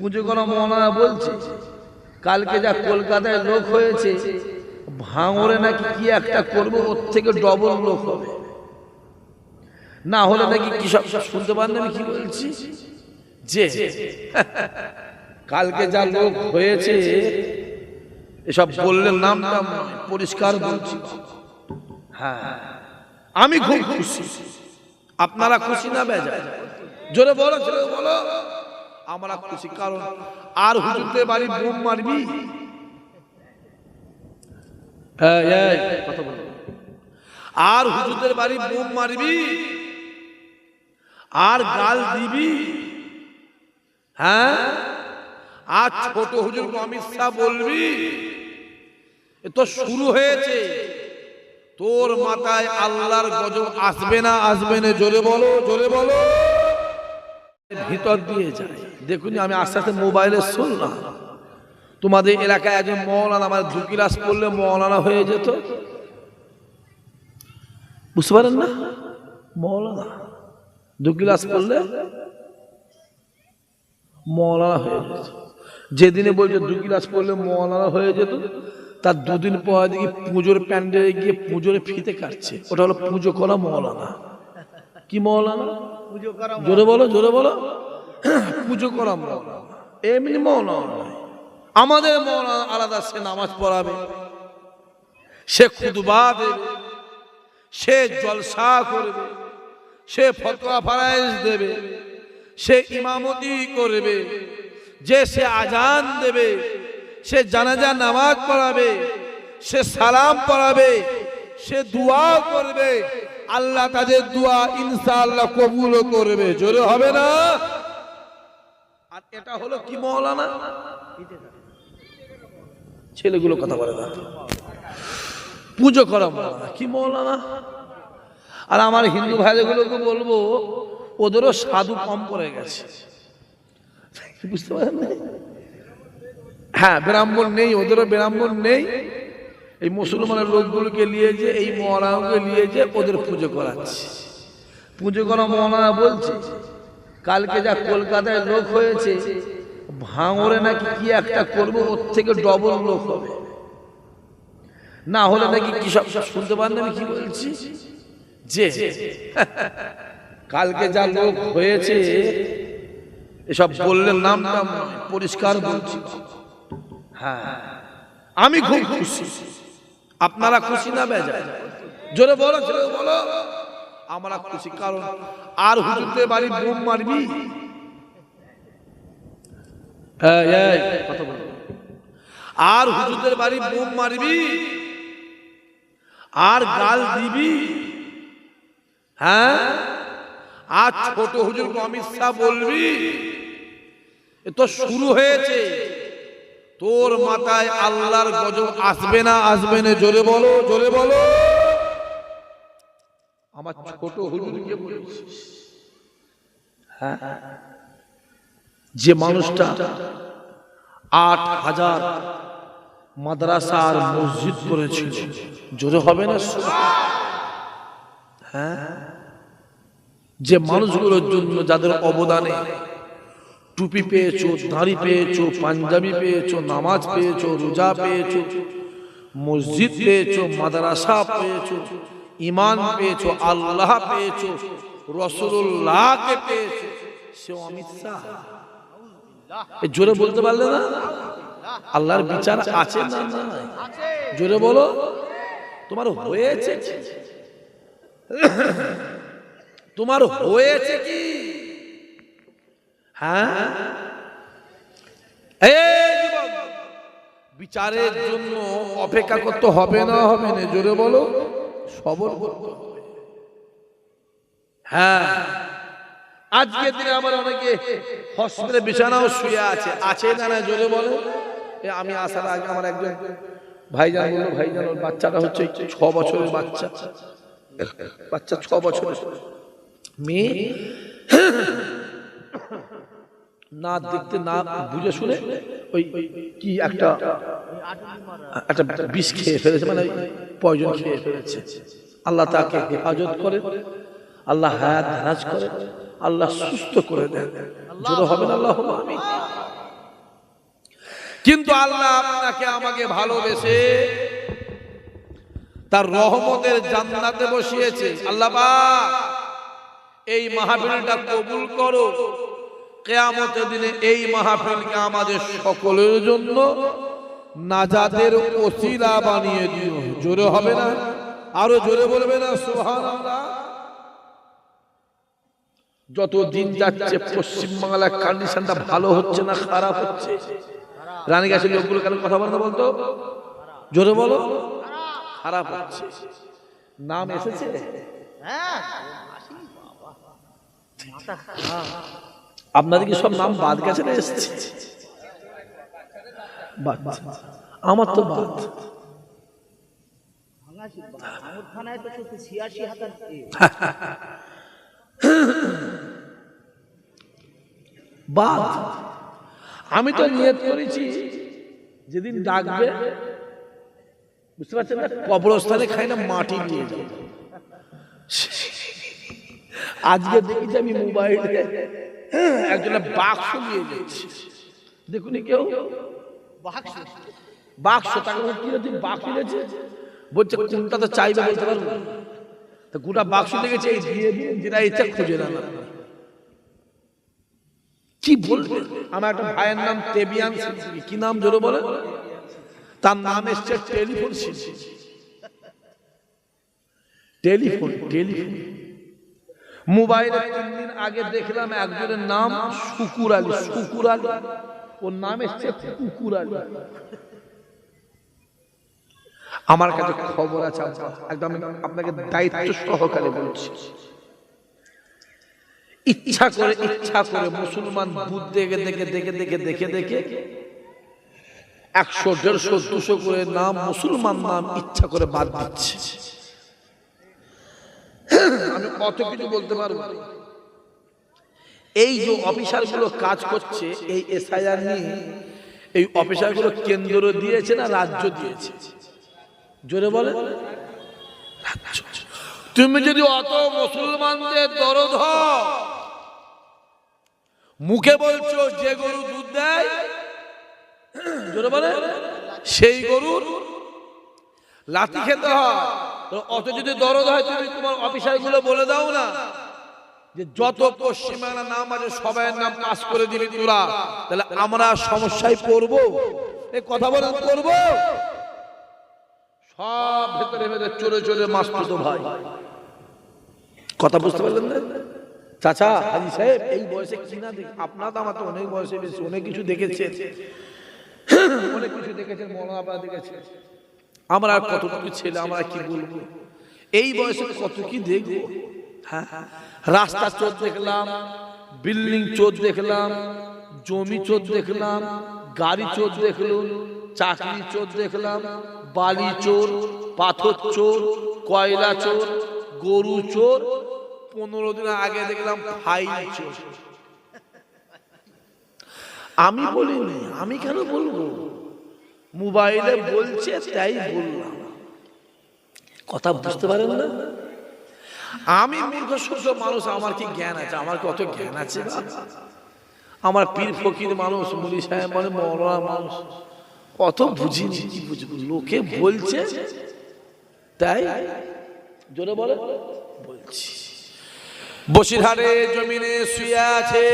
পুজো করা মৌলানা বলছে। কালকে যা কলকাতায় লোক হয়েছে ভাঙরে নাকি কি একটা করব, ওর থেকে ডবল লোক হবে। না হলে নাকি কি সব শুনতে পারেন কি বলছি? যে, কালকে যা লোক হয়েছে, এসব বললেন নাম নাম পরিষ্কার বলছি। হ্যাঁ আমি খুব খুশি। আপনারা খুশি না বেজা জোরে বলো জোরে বলো। আমরা খুশি কারণ আর হুজুরদের বাড়ি বোম মারবি কথা বলো। আর হুজুরদের বাড়ি বোম মারবি আর গাল দিবি? হ্যাঁ? আর ছোট হুজুর অমিত শাহ বলবি? এ তো শুরু হয়েছে। তোর মাথায় আল্লাহর গজব আসবে না? আসবে না? জোরে বলো জোরে বলো। ভিতর দিয়ে যায়। দেখুন আমি আস্তে আস্তে মোবাইলে শুনলাম। তোমাদের এলাকায় একজন মৌলানা আমার দু ক্লাস পড়লে মৌলানা হয়ে যেত। বুঝতে পারেন না? মৌলানা। দু ক্লাস পড়লে মৌলানা হয়ে যেত। যেদিনে বলছে দু ক্লাস পড়লে মৌলানা হয়ে যেত তার দুদিন পর দেখি পুজোর প্যান্ডেলে গিয়ে পুজোর ফিতে কাটছে। ওটা হলো পুজো করা মৌলানা। কি মৌলানা? জোরে বলো জোরে বলো। পুজো করা এমনি মৌলানা আমাদের মৌলানা আলাদা, সে নামাজ পড়াবে, সে খুদবা দেবে, সে জলসা করবে, সে ফতোয়া ফারাইজ দেবে, সে ইমামতি করবে, যে সে আজান দেবে, সে জানাজা নামাজ পড়াবে, সে সালাম পড়াবে, সে দোয়া করবে, আল্লাহ তাদের দোয়া ইনশাআল্লাহ কবুল করবে। জোরে হবে না? আর এটা হলো কি মৌলানা ছেলেগুলো কথা বলে না। পুজো করা মৌলানা কি মহলানা? আর আমার হিন্দু ভাইগুলোকে বলব ওদেরও সাধু কম পড়ে গেছে। বুঝতে পারেন হ্যাঁ ব্রাহ্মণ নেই ওদেরও ব্রাহ্মণ নেই। এই মুসলমানের লোকগুলোকে নিয়ে যে এই মহারাজকে নিয়ে যে ওদের পুজো করাচ্ছে। পুজো করা মহারানা বলছে কালকে যা কলকাতায় লোক হয়েছে ভাঙরে নাকি কি একটা করব, ওর থেকে ডবল লোক হবে। না হলে নাকি কি সব শুনতে পারেন আমি কি বলছি? যে, কালকে যা লোক হয়েছে, এসব বললেন নাম নাম পরিষ্কার বলছি। হ্যাঁ আমি খুব খুশি। আপনারা খুশি না বেজায়? জোরে বলো জোরে বলো। আমরা খুশি কারণ আর হুজুরদের বাড়ি বোম মারবি? কথা বলো। আর হুজুরদের বাড়ি বোম মারবি? আর গাল দিবি? হ্যাঁ? আর ছোট হুজুর অমিত শাহ বলবি? এ তো শুরু হয়েছে। তোর মাথায় আল্লাহর গজব আসবে না? আসবে না? জোরে বলো জোরে বলো। আমার ছোট হুজুরকে বলেছিস হ্যাঁ। যে মানুষটা আট হাজার মাদ্রাসা আর মসজিদ করেছিল জোরে হবে না? হ্যাঁ। যে মানুষগুলোর জন্য যাদের অবদানে টুপি পেয়েছ দাড়ি পেয়েছ পাঞ্জাবি পেয়েছ নামাজ পেয়েছ রোজা পেয়েছ মসজিদ পেয়েছ মাদ্রাসা পেয়েছ ইমান পেয়েছ, আল্লাহ পেয়েছ রসুল্লাহকে পেয়েছ সে অমিত শাহ। জোরে বলতে পারলে না? আল্লাহর বিচার আছে না জোরে বলো। তোমার হয়েছে তোমার হয়েছে কি? হ্যাঁ? বিচারের জন্য অপেক্ষা করতে হবে না হবে না, জোরে বলো। সবর করতে হবে। হ্যাঁ আজকের দিনে আমার অনেকে হসপিটালে বিছানাও শুয়ে আছে। আছে না না, জোরে বলো আমি আসার আগে আমার একজন ভাইজান বলল, ভাইজান, ওর বাচ্চাটা হচ্ছে ছ বছরের বাচ্চা। বাচ্চা ছ বছরের। মেয়ে? না, দেখতে না, বুঝে শুনে ওই কি একটা একটা বিষ খেয়ে ফেলেছে মানে পয়জন খেয়ে ফেলেছে আল্লাহ তাকে হেফাজত করে, আল্লাহ হায়াত ধারাজ করে, আল্লাহ সুস্থ করে দেন। জোরে হবে আল্লাহ আমি কিন্তু আল্লাহ আপনাকে আমাকে ভালোবেসে তার রহমতের জান্নাতে বসিয়েছে। আল্লাহ এই মাহফিলটা কবুল করো। কেয়ামতের দিনে এই মাহফিলকে আমাদের সকলের জন্য নাজাদের ওসিলা বানিয়ে দিও। জোরে হবে না? আরও জোরে বলবে না? সুবহানাল্লাহ। যত দিন যাচ্ছে পশ্চিমবাংলার কন্ডিশনটা ভালো হচ্ছে না খারাপ হচ্ছে? রানী রানীগাছের লোকগুলো কেন কথা বলতে বলতো? জোরে বলো। খারাপ হচ্ছে। নাম এসেছে? আপনাদের কি সব নাম বাদ গেছে না এসেছে? বাদ। আমার তো বাদ। বাদ। আমি তো নিয়ত করেছি, যেদিন ডাকবে, বুঝতে পারছেন না, কবরস্থানে খাই না, মাটি নিয়ে যাব। আজকে দেখেছি আমি মোবাইলে একজনের বাক্স নিয়ে যাচ্ছি। দেখুন কেউ। বাক্স। তাকে বলছি, কি রে বাক্স নিয়েছে বলছে কোনটা তো চাইবে? বলতে পারব তো গোটা বাক্স লেগেছে এই দিয়ে যেটা ইচ্ছা খুঁজে না কি বলবে? আমার একটা ভাইয়ের নাম তেবিয়ান। কি নাম জোরে বলে? তার নাম এসছে টেলিফোন। Telephone telephone. মোবাইলে তিন দিন আগে দেখলাম একজনের নাম শুকুর আলী শুকুর আলী। ওর নাম এসছে কুকুর আলী আমার কাছে খবর আছে। একদম আপনাকে দায়িত্ব সহকারে বলছি ইচ্ছা করে ইচ্ছা করে মুসলমান বুধ দেখে দেখে দেখে দেখে দেখে দেখে একশো দেড়শো দুশো করে নাম মুসলমান নাম ইচ্ছা করে বাদ দিচ্ছে আমি কত কিছু বলতে পারব না। এই যে অফিসারগুলো কাজ করছে, এই এসআইআর নিয়ে, এই অফিসারগুলো কেন্দ্র দিয়েছে না রাজ্য দিয়েছে? জোরে বলে। তুমি যদি অত মুসলমানদের দরদ মুখে বলছো যে গরু দুধ দেয় বলে। সেই গরুর লাঠি খেতে হয়। অত যদি দরদ হয়, তুমি তোমার অফিসারগুলো বলে দাও না। যে যত পশ্চিমবাংলার নাম আছে সবাই নাম পাস করে দিবি তোরা। তাহলে আমরা সমস্যায় পড়ব? এই কথা বলে করব সব ভেতরে ভেতরে চলে চলে মাস তো ভাই। কথা বুঝতে পারলেন না? চাচা, হাজি সাহেব, এই বয়সে কি না দেখ? আপনার তো আমার তো অনেক বয়সে বেশি, অনেক কিছু দেখেছে। অনেক কিছু দেখেছেন মনোয়াবা দেখেছে। আমরা কতটুকু ছেলে, আমরা কি বলব? এই বয়সে কত কি দেখব? রাস্তা চোর দেখলাম বিল্ডিং চোর দেখলাম, জমি চোর দেখলাম, গাড়ি চোর দেখলাম, চাকরি চোর দেখলাম বালি চোর, পাথর চোর, কয়লা চোর, গরু চোর, পনেরো দিন আগে দেখলাম ফাইল চোর। আমি বলিনি, আমি কেন বলব? মোবাইলে বলছে, তাই বললাম। কথা বুঝতে পারেন না? আমি মূর্খ, সূর্য মানুষ, আমার কি জ্ঞান আছে? আমার কি অত জ্ঞান আছে? আমার পীর ফকির মানুষ মুলি সাহেব মানে মরা মানুষ কত বুঝিনি, কি বুঝব? লোকে বলছে, তাই জোরে বলে, বলছি। বসিরহাটে জমিনে শুয়ে আছে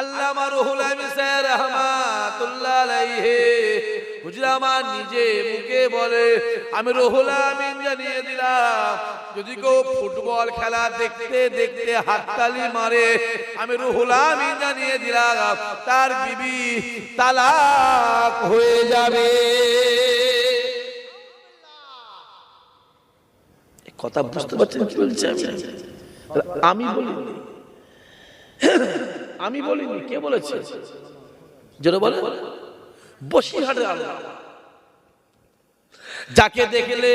আল্লামা রুহুল আমিন রহমাতুল্লাহ আলাইহি। হুজুর আমার নিজে মুখে বলে, আমি রুহুল আমিন জানিয়ে দিলাম, যদি কেউ ফুটবল খেলা দেখতে দেখতে হাততালি মারে, আমি রুহুল আমিন জানিয়ে দিলাম, তার বিবি তালাক হয়ে যাবে। কথা বুঝতে পারছেন কি বলছি আমি? আমি বলিনি। আমি বলিনি, কে বলেছে? যেন বলে বসিরহাটের আল্লাহ যাকে দেখলে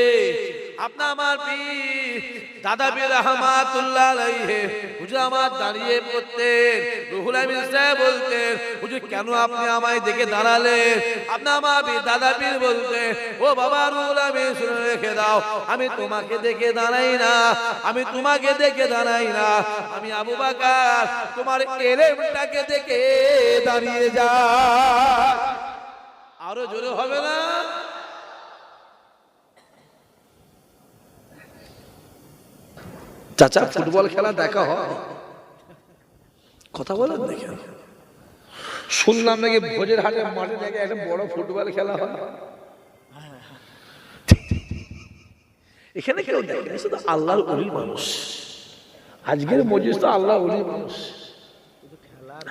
আপনা আমার পীর, দাদা বীর রহমাতুল্লাহ আলাইহি, হুজুর আমার দাঁড়িয়ে পড়তেন, রুহুল আমিন সাহেব বলতেন, হুজুর, কেন আপনি আমায় দেখে দাঁড়ালেন? আপনা আমার পীর, দাদা পীর ও বাবা, রুহুল আমিন, শুনে রেখে দাও, আমি তোমাকে দেখে দাঁড়াই না, আমি তোমাকে দেখে দাঁড়াই না, আমি আবু বাকার, তোমার এলেমটাকে দেখে দাঁড়িয়ে যা আরও জোরে হবে না? চাচা ফুটবল খেলা দেখা হয়। কথা বলেন দেখেন শুনলাম নাকি ভোজের হাটে মাঠে নাকি একটা বড় ফুটবল খেলা হয়। এখানে কেউ দেখে শুধু আল্লাহর অলির মানুষ। আজকের মজিস তো আল্লাহ অলির মানুষ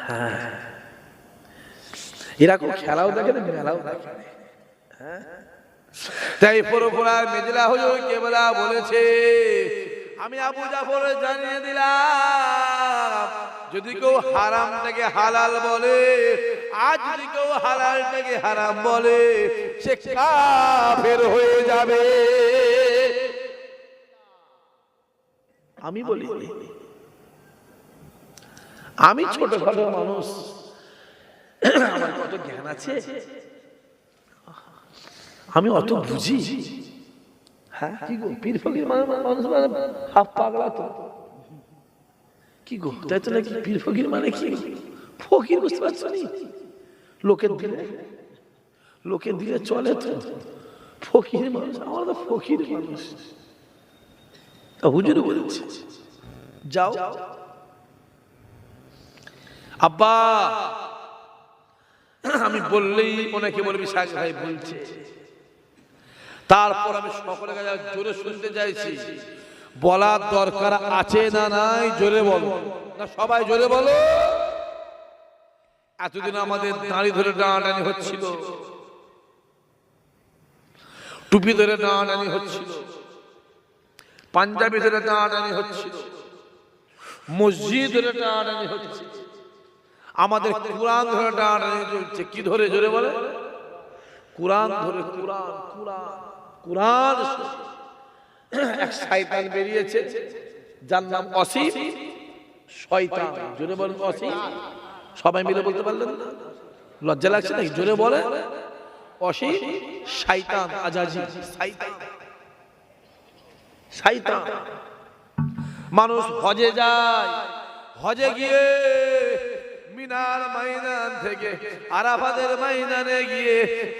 হ্যাঁ এরকম খেলাও দেখে না মেলাও দেখে। হ্যাঁ তাই পরপরার মেজলা হুজুর কেবলা বলেছে আমি আবু জাফর জানিয়ে দিলাম যদি কেউ হারাম থেকে হালাল বলে আজ যদি কেউ হালাল থেকে হারাম বলে সে কাফের হয়ে যাবে আমি বলি আমি ছোটখাটো মানুষ আমার কত জ্ঞান আছে? আমি অত বুঝি? হ্যাঁ কি গো পীর ফকির মানে মানুষ মানে হাফ পাগলা তো। কি গো তাই তো নাকি পীর ফকির মানে কি? ফকির বুঝতে পারছ নি? লোকের দিলে লোকের দিলে চলে তো। ফকির মানুষ আমার তো ফকির মানুষ। তা হুজুর বলছে যাও। আব্বা আমি বললেই অনেকে বলবি? শাক ভাই বলছে। তারপর আমি সকলের কাছে জোরে শুনতে চাইছি। বলার দরকার আছে না নাই? জোরে বলো। না, সবাই জোরে বলো। এতদিন আমাদের দাঁড়ি ধরে টানাটানি হচ্ছিল। টুপি ধরে টানাটানি হচ্ছিল। পাঞ্জাবি ধরে টানাটানি হচ্ছিল। মসজিদ ধরে টানাটানি হচ্ছে আমাদের কোরআন ধরে টানাটানি চলছে। কি ধরে? জোরে বলে কোরআন ধরে কোরআন। কোরআন কোরআন। এক শয়তান বেরিয়েছে। যার নাম অসীম। শয়তান। জোরে বলেন অসীম। সবাই মিলে বলতে পারলেন না? লজ্জা লাগছে নাকি? জোরে বলে অসীম শয়তান আজাজি। শয়তান। শয়তান। মানুষ হজে যায়। হজে গিয়ে থেকে আরাফাতের ময়দানে গিয়ে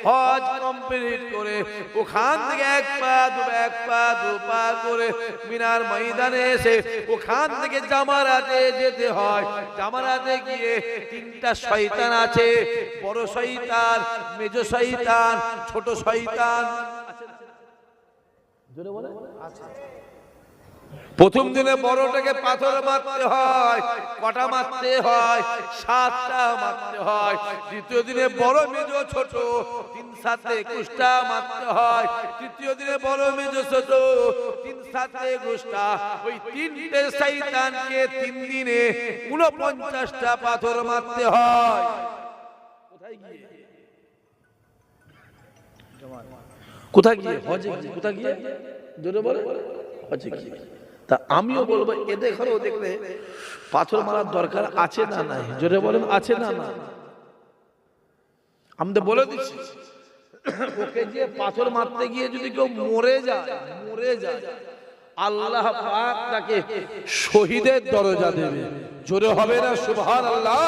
হজ কমপ্লিট করে ওখান থেকে এক পা দু এক পা দু পা করে মিনার ময়দানে এসে ওখান থেকে জামারাতে যেতে হয়। জামারাতে গিয়ে তিনটা শয়তান আছে বড় শয়তান মেজ শয়তান ছোট শয়তান। জোরে বলে প্রথম দিনে বড়টাকে পাথর মারতে হয়, কটা মারতে হয়, সাতটা মারতে হয়, দ্বিতীয় দিনে বড় মেজ ছোট, তিন সাতে একুশটা মারতে হয়, তৃতীয় দিনে বড় মেজ ছোট, তিন সাতে একুশটা, ওই তিনটে শৈতানকে তিন দিনে উনপঞ্চাশটা পাথর মারতে হয়। কোথায় গিয়ে? কোথায় গিয়ে? হজে কোথায় গিয়ে? জোরে বলে। হজে গিয়ে। তা আমিও বলব এদের ঘরেও দেখলে পাথর মারার দরকার আছে না নাই? জোরে বলেন, আছে না না আমি তো বলে দিচ্ছি। ওকে যে পাথর মারতে গিয়ে যদি কেউ মরে যায় মরে যায়, আল্লাহ পাক তাকে শহীদের দরজা দেবে। জোরে হবে না সুবহান আল্লাহ